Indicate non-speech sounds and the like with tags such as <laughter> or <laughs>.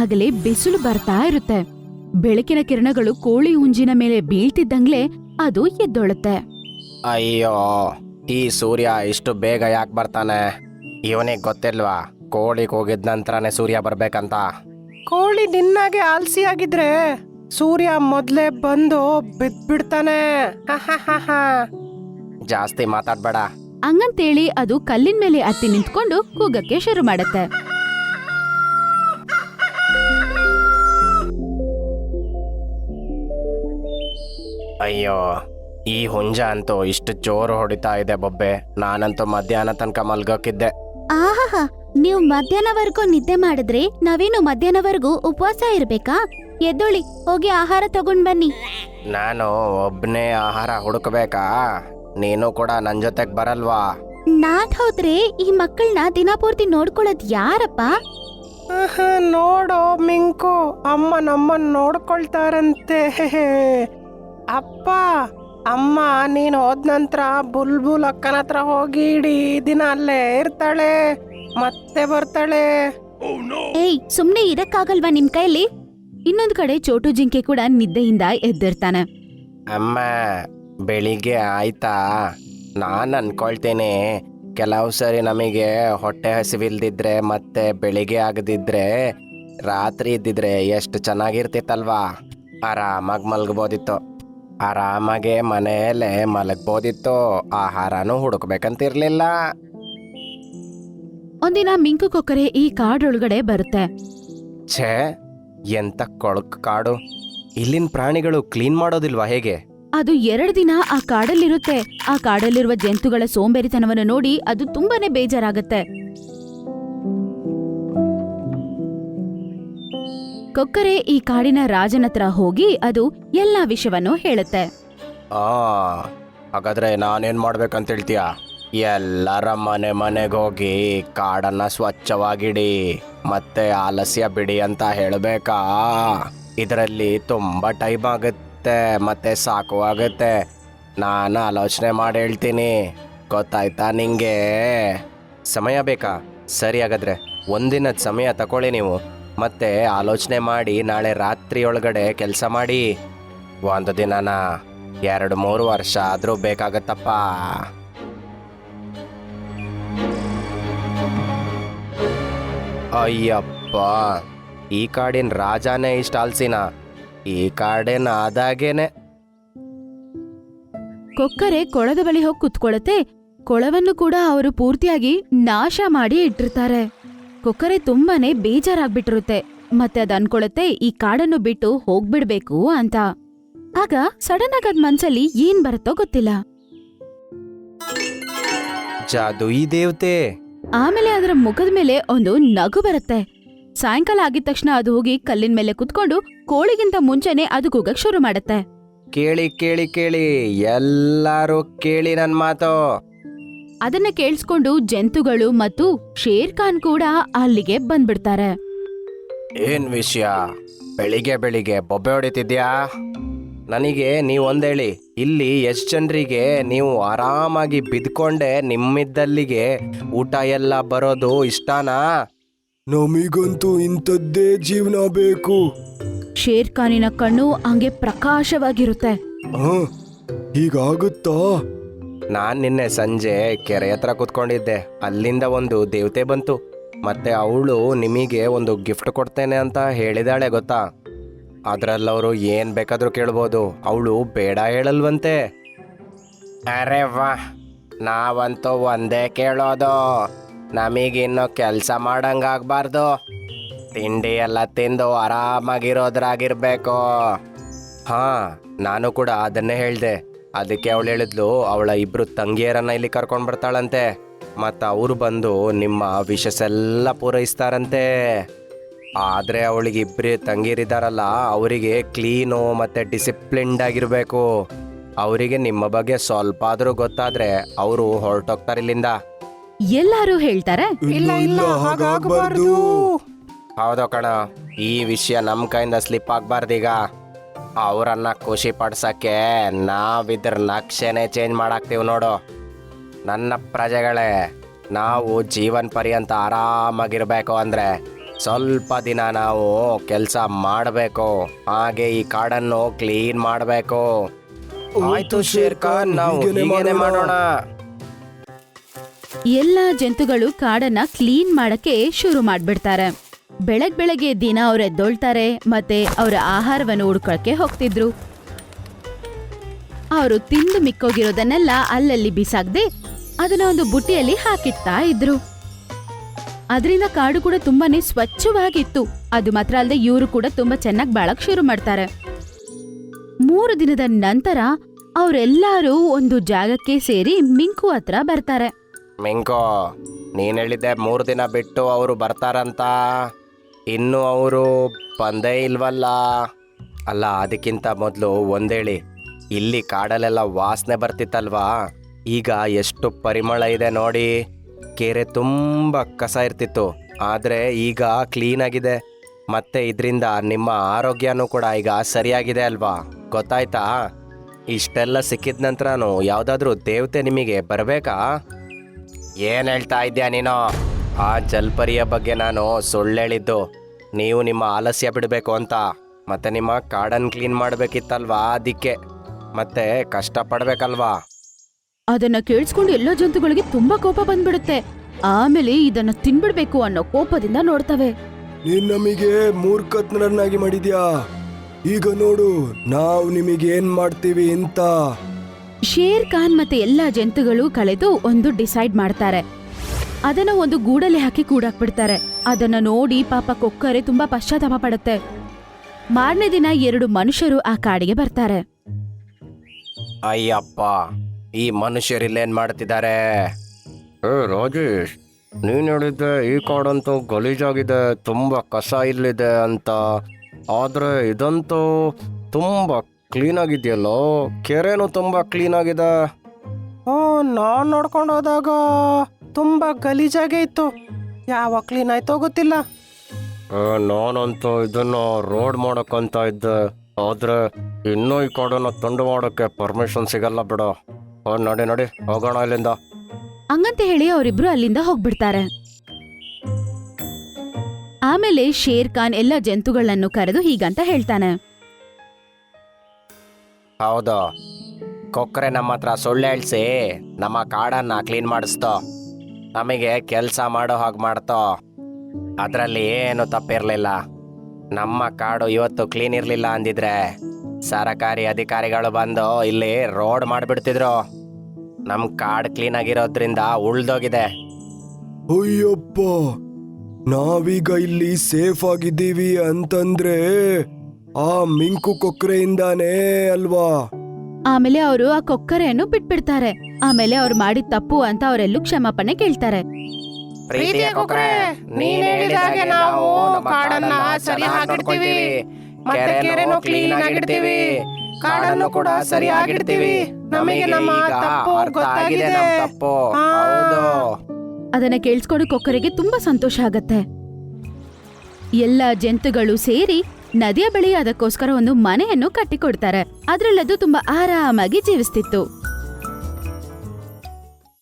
ಆಗಲೇ ಬಿಸಿಲು ಬರ್ತಾ ಇರುತ್ತೆ. ಬೆಳಕಿನ ಕಿರಣಗಳು ಕೋಳಿ ಹುಂಜಿನ ಮೇಲೆ ಬೀಳ್ತಿದ್ದಂಗ್ಲೆ ಅದು ಎದ್ದೊಳುತ್ತೆ. ಅಯ್ಯೋ ಈ ಸೂರ್ಯ ಇಷ್ಟು ಬೇಗ ಯಾಕೆ ಬರ್ತಾನೆ? ಇವನಿಗೆ ಗೊತ್ತಿಲ್ವಾ? ಕೋಳಿಗೆ ಹೋಗಿದ ನಂತರನೇ ಸೂರ್ಯ ಬರ್ಬೇಕಂತ. ಕೋಳಿ ನಿನ್ನಾಗೆ ಆಲ್ಸಿ ಆಗಿದ್ರೆ ಸೂರ್ಯ ಮೊದ್ಲೇ ಬಂದು ಬಿದ್ಬಿಡ್ತಾನೆ. ಜಾಸ್ತಿ ಮಾತಾಡ್ಬೇಡ. ಹಂಗಂತೇಳಿ ಅದು ಕಲ್ಲಿನ ಮೇಲೆ ಹತ್ತಿ ನಿಂತ್ಕೊಂಡು ಕೂಗಕ್ಕೆ ಶುರು ಮಾಡತ್ತೆ. ಅಯ್ಯೋ ಈ ಹುಂಜ ಅಂತೂ ಇಷ್ಟು ಜೋರು ಹೊಡಿತಾ ಇದೆ ಬೊಬ್ಬೆ. ನಾನಂತೂ ಮಧ್ಯಾಹ್ನ ತನಕ ಮಲ್ಗೋಕಿದ್ದೆ. ಆಹಾಹಾ ನೀವು ಮಧ್ಯಾಹ್ನವರೆಗೂ ನಿದ್ದೆ ಮಾಡಿದ್ರೆ ನಾವೇನು ಮಧ್ಯಾಹ್ನವರೆಗೂ ಉಪವಾಸ ಇರ್ಬೇಕಾ? ಎದ್ದೊಳಿ ಹೋಗಿ ಆಹಾರ ತಗೊಂಡ್ ಬನ್ನಿ. ನಾನು ಒಬ್ಬನೇ ಆಹಾರ ಹುಡುಕ್ಬೇಕಾ? ನೀನು ಕೂಡ ನನ್ನ ಜೊತೆಗೆ ಬರಲ್ವಾ? ನಾನ್ ಹೋದ್ರೆ ಈ ಮಕ್ಕಳನ್ನ ದಿನಪೂರ್ತಿ ನೋಡ್ಕೊಳ್ಳೋದ್ ಯಾರಪ್ಪ? ನೋಡೋ ಮಿಂಕು. ಅಮ್ಮ ನಮ್ಮನ್ನ ನೋಡ್ಕೊಳ್ತಾರಂತೆ. <laughs> ಅಪ್ಪ ಅಮ್ಮ ನೀನು ಹೋದ ನಂತರ ಬುಲ್ಬುಲ್ ಅಕ್ಕನ ಹತ್ರ ಹೋಗಿ ಇಡೀ ದಿನ ಅಲ್ಲೇ ಇರ್ತಾಳೆ ಮತ್ತೆ ಬರ್ತಾಳೆ. ಏಯ್ ಸುಮ್ನೆ ಇರಕ್ಕಾಗಲ್ವಾ ನಿಮ್ ಕೈಲಿ? ಇನ್ನೊಂದ್ ಕಡೆ ಚೋಟು ಜಿಂಕೆ ಕೂಡ ನಿದ್ದೆಯಿಂದ ಎದ್ದಿರ್ತಾನೆ. ಅಮ್ಮ ಬೆಳಿಗ್ಗೆ ಆಯ್ತಾ? ನಾನು ಅನ್ಕೊಳ್ತೇನೆ ಕೆಲವು ಸರಿ ನಮಗೆ ಹೊಟ್ಟೆ ಹಸಿವಿಲ್ದಿದ್ರೆ ಮತ್ತೆ ಬೆಳಿಗ್ಗೆ ಆಗದಿದ್ರೆ ರಾತ್ರಿ ಇದ್ದಿದ್ರೆ ಎಷ್ಟು ಚೆನ್ನಾಗಿರ್ತಿತ್ತಲ್ವಾ? ಆರಾಮಾಗಿ ಮಲಗ್ಬೋದಿತ್ತು. ಆರಾಮಾಗೆ ಮನೆಯಲ್ಲೇ ಮಲಗ್ಬೋದಿತ್ತು ಆಹಾರನೂ ಹುಡುಕ್ಬೇಕಂತಿರ್ಲಿಲ್ಲ. ಒಂದಿನ ಮಿಂಕು ಕೊಕ್ಕರೆ ಈ ಕಾಡೊಳಗಡೆ ಬರುತ್ತೆ. ಛೇ ಎಂತ ಕೊಳಕ್ ಕಾಡು. ಇಲ್ಲಿನ ಪ್ರಾಣಿಗಳು ಕ್ಲೀನ್ ಮಾಡೋದಿಲ್ವಾ ಹೇಗೆ? ಅದು ಎರಡು ದಿನ ಆ ಕಾಡಲ್ಲಿರುತ್ತೆ. ಆ ಕಾಡಲ್ಲಿರುವ ಜಂತುಗಳ ಸೋಂಬೇರಿತನವನ್ನು ನೋಡಿ ಅದು ತುಂಬಾನೇ ಬೇಜಾರಾಗತ್ತೆ. ಕೊಕ್ಕರೆ ಈ ಕಾಡಿನ ರಾಜನತ್ರ ಹೋಗಿ ಅದು ಎಲ್ಲಾ ವಿಷಯವನ್ನು ಹೇಳುತ್ತೆ. ಆ, ಹಾಗಾದ್ರೆ ನಾನೇನ್ ಮಾಡ್ಬೇಕಂತ ಹೇಳ್ತೀಯ ಎಲ್ಲರ ಮನೆ ಮನೆಗೆ ಹೋಗಿ ಕಾಡನ್ನ ಸ್ವಚ್ಛವಾಗಿಡಿ, ಮತ್ತೆ ಆಲಸ್ಯ ಬಿಡಿ ಅಂತ ಹೇಳಬೇಕಾ? ಇದರಲ್ಲಿ ತುಂಬಾ ಟೈಮ್ ಆಗುತ್ತೆ, ಮತ್ತೆ ಸಾಕು ಆಗುತ್ತೆ. ನಾನು ಆಲೋಚನೆ ಮಾಡಿ ಹೇಳ್ತೀನಿ. ಗೊತ್ತಾಯ್ತಾ ನಿಂಗೆ? ಸಮಯ ಬೇಕಾ? ಸರಿ ಹಾಗಾದ್ರೆ, ಒಂದಿನದ ಸಮಯ ತಗೊಳ್ಳಿ ನೀವು. ಮತ್ತೆ ಆಲೋಚನೆ ಮಾಡಿ ನಾಳೆ ರಾತ್ರಿ ಒಳಗಡೆ ಕೆಲಸ ಮಾಡಿ. ಒಂದು ದಿನನ ಎರಡು ಮೂರು ವರ್ಷ ಆದರೂ ಬೇಕಾಗತ್ತಪ್ಪ. ಅಯ್ಯಪ್ಪ, ಈ ಕಾಡಿನ ರಾಜಾನೇ ಇಷ್ಟ ಆಲ್ಸಿನ ಈ ಕಾಡಿನ ಆದಾಗೇನೆ. ಕೊಕ್ಕರೆ ಕೊಳದ ಬಳಿ ಹೋಗಿ ಕುತ್ಕೊಳ್ಳುತ್ತೆ ಕೊಳವನ್ನು ಕೂಡ ಅವರು ಪೂರ್ತಿಯಾಗಿ ನಾಶ ಮಾಡಿ ಇಟ್ಟಿರ್ತಾರೆ. ಕೊಕ್ಕರೆ ತುಂಬಾನೇ ಬೇಜಾರಾಗ್ಬಿಟ್ಟಿರುತ್ತೆ. ಮತ್ತೆ ಅದ್ ಅನ್ಕೊಳತ್ತೆ ಈ ಕಾಡನ್ನು ಬಿಟ್ಟು ಹೋಗ್ಬಿಡ್ಬೇಕು ಅಂತ. ಆಗ ಸಡನ್ ಆಗಿ ಅದ್ ಮನ್ಸಲ್ಲಿ ಏನ್ ಬರುತ್ತೋ ಗೊತ್ತಿಲ್ಲ. ಜಾದೂಯಿ ದೇವತೆ. ಆಮೇಲೆ ಅದರ ಮುಖದ ಮೇಲೆ ಒಂದು ನಗು ಬರುತ್ತೆ. ಸಾಯಂಕಾಲ ಆಗಿದ ತಕ್ಷಣ ಅದು ಹೋಗಿ ಕಲ್ಲಿನ ಮೇಲೆ ಕುತ್ಕೊಂಡು ಕೋಳಿಗಿಂತ ಮುಂಚೆನೆ ಅದು ಕೂಗಕ್ ಶುರು ಮಾಡುತ್ತೆ. ಕೇಳಿ ಕೇಳಿ ಕೇಳಿ ಎಲ್ಲಾರು ಕೇಳಿ ನನ್ನ ಮಾತು. ಅದನ್ನ ಕೇಳಿಸ್ಕೊಂಡು ಜಂತುಗಳು ಮತ್ತು ಶೇರ್ ಖಾನ್ ಕೂಡ ಅಲ್ಲಿಗೆ ಬಂದ್ಬಿಡ್ತಾರೆ. ಏನ್ ವಿಷಯ? ಬೆಳಿಗ್ಗೆ ಬೆಳಿಗ್ಗೆ ಬೊಬ್ಬೆ ಹೊಡಿತಿದ್ಯಾ? ನನಗೆ ನೀವು ಒಂದೇಳಿ ಇಲ್ಲಿ ಎಷ್ಟು ಜನರಿಗೆ ನೀವು ಆರಾಮಾಗಿ ಬಿದ್ಕೊಂಡೆ ನಿಮ್ಮಿದ್ದಲ್ಲಿಗೆ ಊಟ ಎಲ್ಲ ಬರೋದು ಇಷ್ಟನಾ? ನಮಿಗಂತೂ ಇಂಥದ್ದೇ ಜೀವನ ಬೇಕು. ಶೇರ್ ಖಾನಿನ ಕಣ್ಣು ಹಂಗೆ ಪ್ರಕಾಶವಾಗಿರುತ್ತೆ. ಹೀಗಾಗುತ್ತಾ? ನಾನ್ ನಿನ್ನೆ ಸಂಜೆ ಕೆರೆ ಹತ್ರ ಕೂತ್ಕೊಂಡಿದ್ದೆ. ಅಲ್ಲಿಂದ ಒಂದು ದೇವತೆ ಬಂತು. ಮತ್ತೆ ಅವಳು ನಿಮಗೆ ಒಂದು ಗಿಫ್ಟ್ ಕೊಡ್ತೇನೆ ಅಂತ ಹೇಳಿದಾಳೆ ಗೊತ್ತಾ? ಅದರಲ್ಲವರು ಏನು ಬೇಕಾದರೂ ಕೇಳ್ಬೋದು. ಅವಳು ಬೇಡ ಹೇಳಲ್ವಂತೆ. ಅರೆ ವಾ, ನಾವಂತೂ ಒಂದೇ ಕೇಳೋದು. ನಮಗಿನ್ನು ಕೆಲಸ ಮಾಡಂಗಾಗಬಾರ್ದು. ತಿಂಡಿ ಎಲ್ಲ ತಿಂದು ಆರಾಮಾಗಿರೋದ್ರಾಗಿರ್ಬೇಕು. ಹಾ, ನಾನು ಕೂಡ ಅದನ್ನೇ ಹೇಳ್ದೆ. ಅದಕ್ಕೆ ಅವಳು ಹೇಳಿದ್ಲು ಅವಳ ಇಬ್ರು ತಂಗಿಯರನ್ನ ಇಲ್ಲಿ ಕರ್ಕೊಂಡು ಬರ್ತಾಳಂತೆ. ಮತ್ತು ಅವರು ಬಂದು ನಿಮ್ಮ ವಿಶಸ್ ಎಲ್ಲ ಪೂರೈಸ್ತಾರಂತೆ. ಆದ್ರೆ ಅವಳಿಗೆ ಇಬ್ರು ತಂಗಿರಿದಾರಲ್ಲ ಅವರಿಗೆ ಕ್ಲೀನು ಮತ್ತೆ ಡಿಸಿಪ್ಲಿನ್ಡ್ ಆಗಿರಬೇಕು. ಅವರಿಗೆ ನಿಮ್ಮ ಬಗ್ಗೆ ಸ್ವಲ್ಪ ಆದ್ರೂ ಗೊತ್ತಾದ್ರೆ ಅವರು ಹೊರಟೋಗ್ತಾರೆ ಇಲ್ಲಿಂದ. ಎಲ್ಲರೂ ಹೇಳ್ತಾರೆ ಇಲ್ಲ ಇಲ್ಲ ಹಾಗಾಗಬಾರ್ದು. ಹೌದು ಕಣ ಈ ವಿಷಯ ನಮ್ಮ ಕೈಯಿಂದ ಸ್ಲಿಪ್ ಆಗ್ಬಾರ್ದೀಗ ಅವರನ್ನ ಖುಷಿ ಪಡ್ಸಕ್ಕೆ ನಾವಿದ್ರ ನಕ್ಷೆನೇ ಚೇಂಜ್ ಮಾಡಾಕ್ತೀವಿ ನೋಡು. ನನ್ನ ಪ್ರಜೆಗಳೇ ನಾವು ಜೀವನ ಪರ್ಯಂತ ಆರಾಮಾಗಿರಬೇಕು ಅಂದ್ರೆ ಸ್ವಲ್ಪ ದಿನ ನಾವು ಕೆಲಸ ಮಾಡಬೇಕು. ಹಾಗೆ ಈ ಕಾಡನ್ನು ಕ್ಲೀನ್ ಮಾಡಬೇಕು. ಆಯ್ತು ಶೇರ್ ಖಾನ್ ನಾವು ಹೀಗೇನೆ. ಮಾಡೋಣ. ಎಲ್ಲಾ ಜಂತುಗಳು ಕಾಡನ್ನ ಕ್ಲೀನ್ ಮಾಡಕ್ಕೆ ಶುರು ಮಾಡ್ಬಿಡ್ತಾರೆ. ಬೆಳಗ್ ಬೆಳಗ್ಗೆ ದಿನ ಅವ್ರು ಎದ್ದೊಳ್ತಾರೆ ಮತ್ತೆ ಅವರ ಆಹಾರವನ್ನು ಹುಡ್ಕೊಳಕ್ಕೆ ಹೋಗ್ತಿದ್ರು. ಅವರು ತಿಂದು ಮಿಕ್ಕೋಗಿರೋದನ್ನೆಲ್ಲ ಅಲ್ಲಲ್ಲಿ ಬಿಸಾಕ್ದೆ ಅದನ್ನ ಒಂದು ಬುಟ್ಟಿಯಲ್ಲಿ ಹಾಕಿಡ್ತಾ ಇದ್ರು. ಅದರಿಂದ ಕಾಡು ಕೂಡ ತುಂಬಾನೇ ಸ್ವಚ್ಛವಾಗಿತ್ತು. ಅದು ಮಾತ್ರ ಅಲ್ಲದೆ ಇವರು ಕೂಡ ತುಂಬಾ ಚೆನ್ನಾಗಿ ಬಾಳಕ್ ಶುರು ಮಾಡ್ತಾರೆ. ಮೂರು ದಿನದ ನಂತರ ಅವರೆಲ್ಲರೂ ಒಂದು ಜಾಗಕ್ಕೆ ಸೇರಿ ಮಿಂಕು ಹತ್ರ ಬರ್ತಾರೆ. ಮಿಂಕೋ, ನೀನ್ ಹೇಳಿದ್ದೆ ಮೂರು ದಿನ ಬಿಟ್ಟು ಅವರು ಬರ್ತಾರಂತ. ಇನ್ನು ಅವರು ಬಂದೇ ಇಲ್ವಲ್ಲ? ಅಲ್ಲ, ಅದಕ್ಕಿಂತ ಮೊದಲು ಒಂದೇಳಿ, ಇಲ್ಲಿ ಕಾಡಲ್ಲೆಲ್ಲ ವಾಸನೆ ಬರ್ತಿತ್ತಲ್ವಾ? ಈಗ ಎಷ್ಟು ಪರಿಮಳ ಇದೆ ನೋಡಿ. ಕೆರೆ ತುಂಬ ಕಸ ಇರ್ತಿತ್ತು, ಆದರೆ ಈಗ ಕ್ಲೀನ್ ಆಗಿದೆ. ಮತ್ತೆ ಇದರಿಂದ ನಿಮ್ಮ ಆರೋಗ್ಯನೂ ಕೂಡ ಈಗ ಸರಿಯಾಗಿದೆ ಅಲ್ವಾ? ಗೊತ್ತಾಯ್ತಾ? ಇಷ್ಟೆಲ್ಲ ಸಿಕ್ಕಿದ ನಂತರನೂ ಯಾವುದಾದ್ರೂ ದೇವತೆ ನಿಮಗೆ ಬರಬೇಕಾ? ಏನು ಹೇಳ್ತಾ ಇದ್ದೀಯ ನೀನು? ಆ ಜಲ್ಪರಿಯ ಬಗ್ಗೆ ನಾನು ಸುಳ್ಳು ಹೇಳಿದ್ದು ನೀವು ನಿಮ್ಮ ಆಲಸ್ಯ ಬಿಡಬೇಕು ಅಂತ. ಮತ್ತೆ ನಿಮ್ಮ ಕಾಡನ್ನು ಕ್ಲೀನ್ ಮಾಡಬೇಕಿತ್ತಲ್ವಾ ಅದಕ್ಕೆ. ಮತ್ತೆ ಕಷ್ಟಪಡಬೇಕಲ್ವಾ? ಅದನ್ನ ಕೇಳಿಸ್ಕೊಂಡು ಎಲ್ಲ ಜಂತುಗಳಿಗೆ ತುಂಬಾ ಕೋಪ ಬಂದ್ಬಿಡುತ್ತೆ. ಆಮೇಲೆ ಇದನ್ನ ತಿನ್ಬಿಡ್ಬೇಕು ಅನ್ನೋ ಕೋಪದಿಂದ ನೋಡ್ತವೆ. ನೀನ್ ನಮಗೆ ಮೂರ್ಖತ್ನರನ್ನಾಗಿ ಮಾಡಿದ್ಯಾ? ಈಗ ನೋಡು ನಾವು ನಿಮಗೆ ಏನ್ ಮಾಡ್ತೀವಿ ಅಂತ. ಶೇರ್ ಖಾನ್ ಮತ್ತೆ ಎಲ್ಲಾ ಜಂತುಗಳು ಕಳೆದು ಒಂದು ಡಿಸೈಡ್ ಮಾಡ್ತಾರೆ. ಅದನ್ನ ಒಂದು ಗೂಡಲ್ಲಿ ಹಾಕಿ ಕೂಡಾಕ್ಬಿಡ್ತಾರೆ. ಅದನ್ನ ನೋಡಿ ಪಾಪ ಕೊಕ್ಕರೆ ತುಂಬಾ ಪಶ್ಚಾತ್ತಾಪ ಪಡುತ್ತೆ. ಮಾರನೇ ದಿನ ಎರಡು ಮನುಷ್ಯರು ಆ ಕಾಡಿಗೆ ಬರ್ತಾರೆ. ಅಯ್ಯಪ್ಪ ಈ ಮನುಷ್ಯರಿಲ್ಲೇನ್ ಮಾಡ್ತಿದ್ದಾರೆ? ಏ ರಾಜೇಶ್ ನೀನ್ ಹೇಳಿದ್ದೆ ಈ ಕಾಡಂತೂ ಗಲೀಜಾಗಿದೆ ತುಂಬಾ ಕಸ ಇಲ್ಲಿದೆ ಅಂತ. ಆದ್ರೆ ಇದಂತೂ ತುಂಬಾ ಕ್ಲೀನ್ ಆಗಿದೆಯಲ್ಲೋ ಕೆರೆನೂ ತುಂಬಾ ಕ್ಲೀನ್ ಆಗಿದೆ ನಾನು ನೋಡ್ಕೊಂಡು ಹೋದಾಗ ತುಂಬ ಗಲೀಜಾಗೆ ಇತ್ತು. ಯಾವ ಕ್ಲೀನ್ ಆಯ್ತೋ ಗೊತ್ತಿಲ್ಲ. ನಾನಂತೂ ಇದನ್ನ ರೋಡ್ ಮಾಡಕ್ಕಂತ ಇದ್ದೆ. ಆದ್ರೆ ಇನ್ನೂ ಈ ಕಾಡನ್ನ ತುಂಡು ಮಾಡೋಕ್ಕೆ ಪರ್ಮಿಷನ್ ಸಿಗಲ್ಲ ಬಿಡು. ಓ ನಡಿ ನಡಿ ಹೋಗೋಣ ಅಲ್ಲಿಂದ ಹಂಗಂತ ಹೇಳಿ ಅವರಿಬ್ರು ಅಲ್ಲಿಂದ ಹೋಗ್ಬಿಡ್ತಾರೆ. ಆಮೇಲೆ ಶೇರ್ ಖಾನ್ ಎಲ್ಲ ಜಂತುಗಳನ್ನು ಕರೆದು ಹೀಗಂತ ಹೇಳ್ತಾನೆ. ಹೌದು. ಕೊಕ್ಕರೆ ನಮ್ಮ ಹತ್ರ ಸುಳ್ಳು ಹೇಳ್ಸಿ ನಮ್ಮ ಕಾಡನ್ನ ಕ್ಲೀನ್ ಮಾಡಿಸ್ತೋ. ನಮಗೆ ಕೆಲಸ ಮಾಡೋ ಹಾಗೆ ಮಾಡ್ತೋ. ಅದರಲ್ಲಿ ಏನು ತಪ್ಪಿರಲಿಲ್ಲ. ನಮ್ಮ ಕಾಡು ಇವತ್ತು ಕ್ಲೀನ್ ಇರಲಿಲ್ಲ ಅಂದಿದ್ರೆ ಸರಕಾರಿ ಅಧಿಕಾರಿಗಳು ಬಂದು ಇಲ್ಲಿ ರೋಡ್ ಮಾಡಿಬಿಡ್ತಿದ್ರು. ನಮ್ಮ ಕಾಡು ಕ್ಲೀನ್ ಆಗಿರೋದ್ರಿಂದ ಉಳ್ದೋಗಿದೆ. ಅಯ್ಯಪ್ಪ ನಾವೀಗ ಇಲ್ಲಿ ಸೇಫ್ ಆಗಿದ್ದೀವಿ ಅಂತಂದ್ರೆ ಆ ಮಿಂಕು ಕೊಕ್ಕರೆಯಿಂದಾನೇ ಅಲ್ವಾ? ಆಮೇಲೆ ಅವರು ಆ ಕೊಕ್ಕರೆಯನ್ನು ಬಿಟ್ಬಿಡ್ತಾರೆ. ಆಮೇಲೆ ಅವ್ರು ಮಾಡಿದ ತಪ್ಪು ಅಂತ ಅವರೆಲ್ಲೂ ಕ್ಷಮಾಪಣೆ ಕೇಳ್ತಾರೆ. ಪ್ರೀತಿಯ ಕೊಕ್ಕರೆ ನೀನ್ ಹೇಳಿದಾಗೆ ನಾವು ಕಾಡನ್ನ ಸರಿಯಾಗಿಡ್ತೀವಿ ಮತ್ತೆ ಕೆರೆನೂ ಕ್ಲೀನ್ ಆಗಿಡ್ತೀವಿ ಕಾಡನ್ನು ಕೂಡ ಸರಿಯಾಗಿಡ್ತೀವಿ ನಮಗೆ ನಮ್ಮ ತಪ್ಪು ಗೊತ್ತಾಗಿದೆ. ತಪ್ಪು. ಹೌದು. ಅದನ್ನ ಕೇಳಿಸ್ಕೊಂಡು ಕೊಕ್ಕರೆಗೆ ತುಂಬಾ ಸಂತೋಷ ಆಗತ್ತೆ. ಎಲ್ಲ ಜಂತುಗಳು ಸೇರಿ ನದಿಯ ಬಳಿ ಅದಕ್ಕೋಸ್ಕರ ಒಂದು ಮನೆಯನ್ನು ಕಟ್ಟಿಕೊಡ್ತಾರೆ. ಅದ್ರಲ್ಲದು ತುಂಬಾ ಆರಾಮಾಗಿ ಜೀವಿಸ್ತಿತ್ತು.